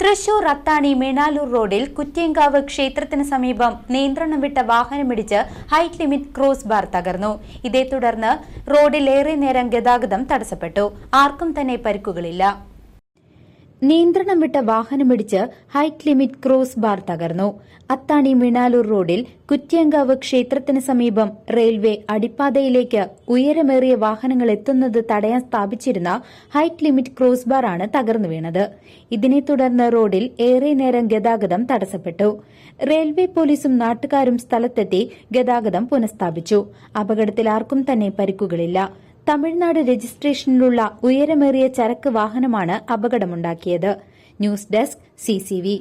തൃശൂർ അത്താണി മേണാലൂർ റോഡിൽ കുറ്റിയങ്കാവ് ക്ഷേത്രത്തിന് സമീപം നിയന്ത്രണം വിട്ട വാഹനമിടിച്ച് ഹൈറ്റ് ലിമിറ്റ് ക്രോസ് ബാർ തകർന്നു. ഇതേ തുടർന്ന് റോഡിൽ ഏറെ നേരം ഗതാഗതം തടസ്സപ്പെട്ടു. ആർക്കും തന്നെ പരിക്കുകളില്ല. നിയന്ത്രണം വിട്ട വാഹനമിടിച്ച് ഹൈറ്റ് ലിമിറ്റ് ക്രോസ് ബാർ തകർന്നു. അത്താണി മിണാലൂർ റോഡിൽ കുറ്റ്യങ്കാവ് ക്ഷേത്രത്തിന് സമീപം റെയിൽവേ അടിപ്പാതയിലേക്ക് ഉയരമേറിയ വാഹനങ്ങൾ എത്തുന്നത് തടയാൻ സ്ഥാപിച്ചിരുന്ന ഹൈറ്റ് ലിമിറ്റ് ക്രോസ് ബാർ ആണ് തകർന്നു വീണത്. ഇതിനെ തുടർന്ന് റോഡിൽ ഏറെ നേരം ഗതാഗതം തടസ്സപ്പെട്ടു. റെയിൽവേ പോലീസും നാട്ടുകാരും സ്ഥലത്തെത്തി ഗതാഗതം പുനഃസ്ഥാപിച്ചു. അപകടത്തിൽ ആർക്കും തന്നെ പരിക്കുകളില്ല. തമിഴ്നാട് രജിസ്ട്രേഷനിലുള്ള ഉയരമേറിയ ചരക്ക് വാഹനമാണ് അപകടമുണ്ടാക്കിയത്. News desk CCV